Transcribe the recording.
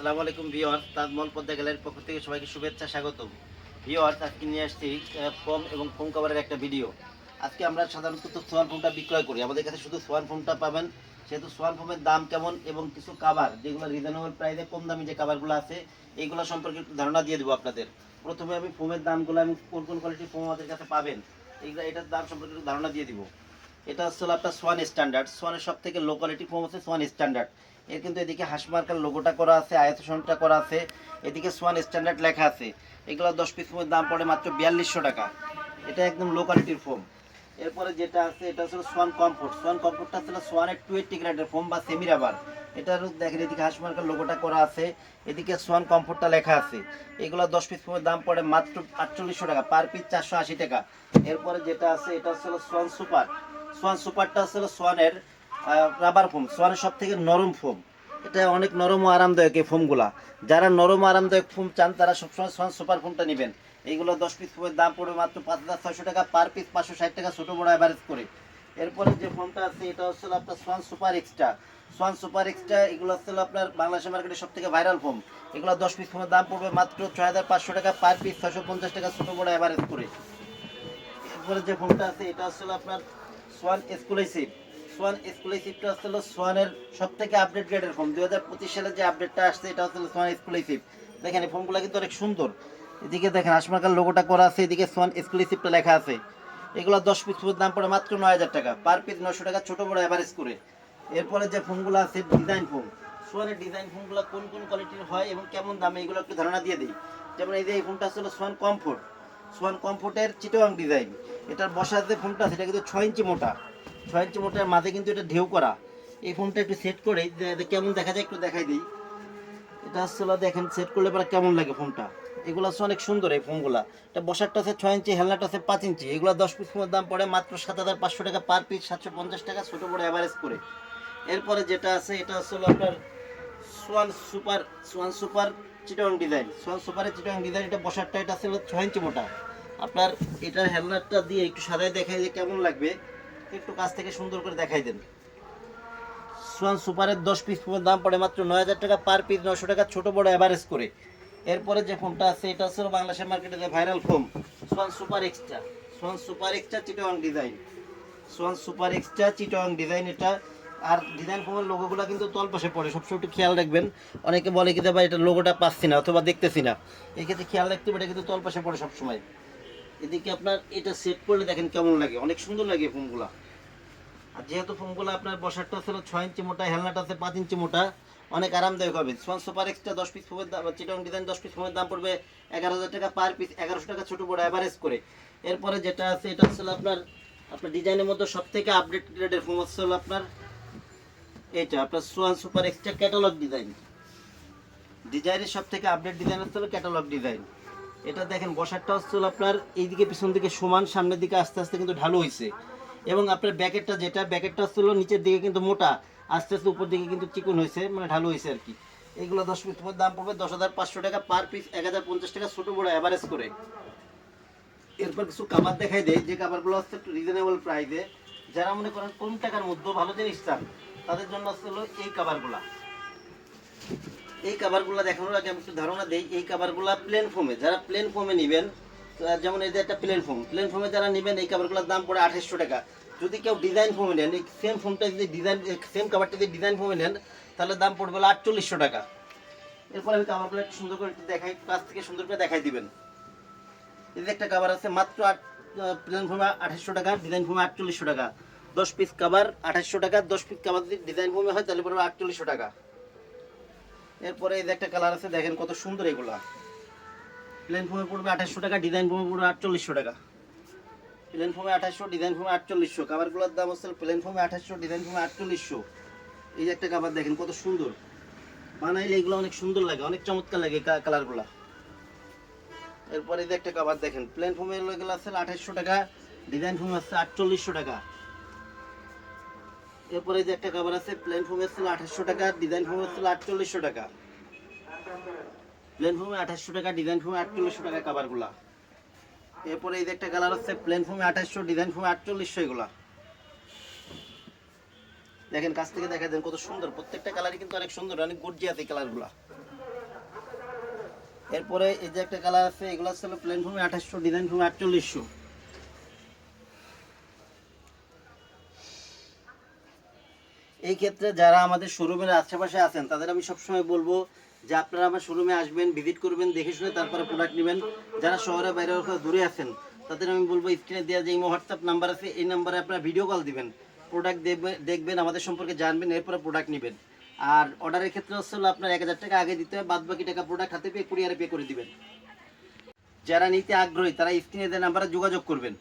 আসসালামু আলাইকুম ভিওয়ার তাজমহল পদ্মা গ্যালারির পক্ষ থেকে সবাইকে শুভেচ্ছা, স্বাগতম। ভিওর আজকে নিয়ে আসছি ফোম এবং ফোম কভারের একটা ভিডিও আজকে আমরা সাধারণত সোয়ান ফোমটা বিক্রয় করি। আমাদের কাছে শুধু সোয়ান ফোমটা পাবেন। সেহেতু সোয়ান ফোমের দাম কেমন এবং কিছু কাভার যেগুলো রিজনেবল প্রাইসে কম দামি যে কাভারগুলো আছে এইগুলো সম্পর্কে একটু ধারণা দিয়ে দেবো আপনাদের। প্রথমে আমি ফোমের দামগুলো, আমি কোন কোন কোয়ালিটির ফোম আমাদের কাছে পাবেন এইগুলো এটার দাম সম্পর্কে একটু ধারণা দিয়ে দিব। এটা হলো আপনার সোয়ান স্ট্যান্ডার্ড সোয়ানের সব থেকে লো কোয়ালিটি হচ্ছে সোয়ান স্ট্যান্ডার্ড এর কিন্তু এদিকে হাঁসমার্কার লোগোটা করা আছে, আয়তসনটা করা আছে, এদিকে সোয়ান স্ট্যান্ডার্ড লেখা আছে। এগুলো দশ পিস ফোমের দাম পড়ে মাত্র বিয়াল্লিশশো টাকা। এটা একদম লো কোয়ালিটির ফোম এরপরে যেটা আছে, এটা হচ্ছে সোয়ান কমফোর্ট সোয়ান কমফোর্টটা ছিল সোয়ানের টু এইটটি গ্রেডের ফোম বা সেমি রাবার এটার দেখেন এদিকে হাঁসমার্কার লোগোটা করা আছে, এদিকে সোয়ান কমফোর্টটা লেখা আছে। এগুলো দশ পিস ফোমের দাম পড়ে মাত্র আটচল্লিশশো টাকা পার পিস চারশো আশি টাকা। এরপরে যেটা আছে, এটা হচ্ছে সোয়ান সুপার সোয়ান সুপারটা হচ্ছে সোয়ানের রাবার ফোম সোয়ানের সব থেকে নরম ফোম এটা অনেক নরম ও আরামদায়ক এই ফোমগুলা যারা নরম আরামদায়ক ফোম চান, তারা সবসময় সোয়ান সুপার ফোমটা নেবেন। এইগুলো দশ পিস ফোমের দাম পড়বে মাত্র পাঁচ হাজার ছয়শো টাকা পার পিস পাঁচশো ষাট টাকা ছোটো বড় অ্যাভারেজ করে। এরপরে যে ফোনটা আছে, এটা হচ্ছে আপনার Swan super extra Swan super extra এগুলো হচ্ছে আপনার বাংলাদেশের মার্কেটে সব থেকে ভাইরাল ফোম এগুলো দশ পিস ফোমের দাম পড়বে মাত্র ছয় হাজার পাঁচশো টাকা পার পিস ছয়শো পঞ্চাশ টাকা ছোটো বড় অ্যাভারেজ করে। এরপরে যে ফোনটা আছে, এটা হচ্ছে আপনার সোয়ান এক্সক্লুসিভ সোয়ান এক্সক্লুসিভটা হচ্ছে সোয়ানের সব থেকে আপডেট গ্রেডের ফোন দুই হাজার পঁচিশ সালে যে আপডেটটা আসছে, এটা হচ্ছে সোয়ান এক্সক্লুসিভ দেখেন, এই ফোনগুলো কিন্তু অনেক সুন্দর। এদিকে দেখেন আসমাকার লোগোটা করা আছে, এদিকে সোয়ান এক্সক্লুসিভটা লেখা আছে। এগুলো দশ পিস দাম পড়ে মাত্র নয় হাজার টাকা। পার পিস নশো টাকা, ছোটো বড় অ্যাভারেজ করে। এরপরে যে ফোনগুলো আছে ডিজাইন ফোন সোয়ানের ডিজাইন ফোনগুলো কোন কোন কোয়ালিটির হয় এবং কেমন দামে, এগুলো একটু ধারণা দিয়ে দিই। যেমন এই যে এই ফোনটা ছিল সোয়ান কমফোর্ট সোয়ান কমফোর্টের চিটোয়াং ডিজাইন। এটার বসার যে ফোনটা সেটা কিন্তু ছয় ইঞ্চি মোটা। ছয় ইঞ্চি মোটার মাঝে কিন্তু এটা ঢেউ করা। এই ফোনটা একটু সেট করে কেমন দেখা যায় একটু দেখাই দিই। এটা আসলে দেখেন সেট করলে পরে কেমন লাগে ফোনটা। এগুলো হচ্ছে অনেক সুন্দর এই ফোনগুলা। এটা বসারটা আছে ছয় ইঞ্চি হেলনাটা আছে পাঁচ ইঞ্চি। এগুলো দশ পিস ফোনের দাম পড়ে মাত্র সাত হাজার পাঁচশো টাকা পার পিস সাতশো পঞ্চাশ টাকা, ছোটো বড় অ্যাভারেজ করে। এরপরে যেটা আছে, এটা হচ্ছে আপনার সোয়ান সুপার সোয়ান সুপার চিটং ডিজাইন। সোয়ান সুপারের চিটং ডিজাইন, এটা বসারটা, এটা ছিল ছয় ইঞ্চি মোটা। আপনার এটার হেলমেটটা দিয়ে একটু সাদায় দেখাই যে কেমন লাগবে। একটু কাছ থেকে সুন্দর করে দেখাই দেন। সোয়ান সুপারের দশ পিস ফোনের দাম পড়ে মাত্র নয় হাজার টাকা পার পিস নশো টাকা ছোটো বড় অ্যাভারেজ করে। এরপরে যে ফোনটা আছে, এটা হচ্ছে বাংলাদেশের মার্কেটে যে viral phone Swan super extra Swan super extra চিটং ডিজাইন সোয়ান সুপার এক্সট্রা চিটং ডিজাইন এটা। আর ডিজাইন ফোনের লোগোগুলো কিন্তু তল পাশে পড়ে, সবসময় একটু খেয়াল রাখবেন। অনেকে বলে কি ভাই এটা লোগোটা পাচ্ছি না অথবা দেখতেছি না। এই ক্ষেত্রে খেয়াল রাখতে হবে, এটা কিন্তু তল পাশে পড়ে সবসময়। এদিকে আপনার এটা সেট করলে দেখেন কেমন লাগে। অনেক সুন্দর লাগে এই ফোনগুলা। আর যেহেতু ফোনগুলো আপনার বসারটা ছিল ছয় ইঞ্চি মোটা, হেলনাটা আছে পাঁচ ইঞ্চি মোটা, অনেক আরামদায়ক হবে। সোয়ান সুপার এক্সট্রা দশ পিস ফোনের দাম চিটং ডিজাইন দশ পিস ফোনের দাম পড়বে এগারো হাজার টাকা পার পিস এগারোশো টাকা ছোটো বড় অ্যাভারেজ করে। এরপরে যেটা আছে, এটা হচ্ছে আপনার আপনার ডিজাইনের মধ্যে সব থেকে আপডেট গ্রেডের ফোন হচ্ছে হলো আপনার, এইটা, আপনার Swan super extra catalogue design ডিজাইনের সব থেকে আপডেট ডিজাইন হচ্ছে হলো ক্যাটালগ ডিজাইন এটা দেখেন বসারটা হচ্ছে আপনার এইদিকে পিছন দিকে সমান, সামনের দিকে আস্তে আস্তে কিন্তু ঢালু হয়েছে এবং আপনার ব্যাকেটটা যেটা ব্যাকেটটা হচ্ছে হলো নিচের দিকে কিন্তু মোটা, আস্তে আস্তে উপর দিকে কিন্তু চিকন হয়েছে মানে ঢালু হয়েছে আর কি। এগুলো দশ তোমার দাম পড়বে দশ হাজার পাঁচশো টাকা পার পিস এক হাজার পঞ্চাশ টাকা ছোটো বড় অ্যাভারেজ করে। এরপর কিছু কাবার দেখাই দেয় যে কাবারগুলো হচ্ছে একটু রিজনেবল প্রাইসে যারা মনে করেন কম টাকার মধ্যে ভালো জিনিস চান, তাদের জন্য হচ্ছে এই কাবারগুলা এই কাভারগুলো দেখানোর আগে আমি একটু ধারণা দেই, এই কাভারগুলো প্লেন ফোমে যারা প্লেন ফোমে নেবেন যেমন যে একটা প্লেন ফোম প্লেন ফোমে যারা নেবেন, এই কাভারগুলোর দাম পড়ে আঠাশশো টাকা। যদি কেউ ডিজাইন ফোমে নেন, এই সেম ফোমটা যদি ডিজাইন সেম কাভারটা যদি ডিজাইন ফোমে নেন, তাহলে দাম পড়বে আটচল্লিশশো টাকা। এরপর আমি কাভারগুলো একটু সুন্দর করে একটু দেখাই, কাছ থেকে সুন্দর করে দেখাই দিবেন। এই যে একটা কাভার আছে, মাত্র আট প্লেন ফোমে আঠাশশো টাকা ডিজাইন ফোমে আটচল্লিশশো টাকা। দশ পিস কাভার আঠাশশো টাকা, দশ পিস কাভার যদি ডিজাইন ফোমে হয়, তাহলে পড়বে আটচল্লিশশো টাকা। এরপরে এই যে একটা কালার আছে দেখেন কত সুন্দর এগুলা প্লেন ফোমে পড়বে আঠাশশো টাকা ডিজাইন ফোমে পড়বে আটচল্লিশশো টাকা প্লেন ফোমে আঠাশশো ডিজাইন ফোমে আটচল্লিশশো কাভারগুলোর দাম হচ্ছে প্লেন ফোমে আঠাশশো ডিজাইন ফোমে আটচল্লিশশো এই যে একটা কাভার দেখেন কত সুন্দর বানাইলে এগুলো অনেক সুন্দর লাগে অনেক চমৎকার লাগে কালারগুলা এরপরে এই যে একটা কাভার দেখেন প্লেন ফোমে এগুলো আছে আঠাশশো টাকা ডিজাইন ফোমে আছে আটচল্লিশশো টাকা এরপরে যে একটা কাভার আছে প্লেন ফোমে ছিল আঠাশশো টাকা ডিজাইন ফোমে ছিল আটচল্লিশশো টাকা প্লেন ফোমে আঠাশশো টাকা ডিজাইন ফোমে আটচল্লিশশো টাকা কাভারগুলা এরপরে এই যে একটা কালার আছে প্লেন ফোমে আঠাশশো ডিজাইন ফোমে আটচল্লিশশো এগুলা। দেখেন, কাছ থেকে দেখা দেন কত সুন্দর। প্রত্যেকটা কালারই কিন্তু অনেক সুন্দর, অনেক গর্জিয়াস এই কালারগুলা এরপরে এই যে একটা কালার আছে, এগুলো হচ্ছে প্লেন ফর্মে আঠাশশো ডিজাইন ফর্মে আটচল্লিশশো। এই ক্ষেত্রে যারা আমাদের শোরুমের আশেপাশে আছেন, তাদের আমি সবসময় বলব যে আপনারা আমার শোরুমে আসবেন ভিজিট করবেন, দেখে শুনে তারপরে প্রোডাক্ট নেবেন। যারা শহরে, বাইরে দূরে আছেন, তাদের আমি বলব স্ক্রিনে দেওয়া যে হোয়াটসঅ্যাপ নাম্বার আছে, এই নাম্বারে আপনারা ভিডিও কল দিবেন। প্রোডাক্ট দেখবেন, আমাদের সম্পর্কে জানবেন, এরপরে প্রোডাক্ট নেবেন। আর অর্ডারের ক্ষেত্রে হচ্ছে হলো আপনার এক হাজার টাকা আগে দিতে হবে বাদ বাকি টাকা প্রোডাক্ট হাতে পেয়ে কুরিয়ারে পে করে দিবেন। যারা নিতে আগ্রহী, তারা স্ক্রিনে দেওয়া নাম্বারে যোগাযোগ করবেন।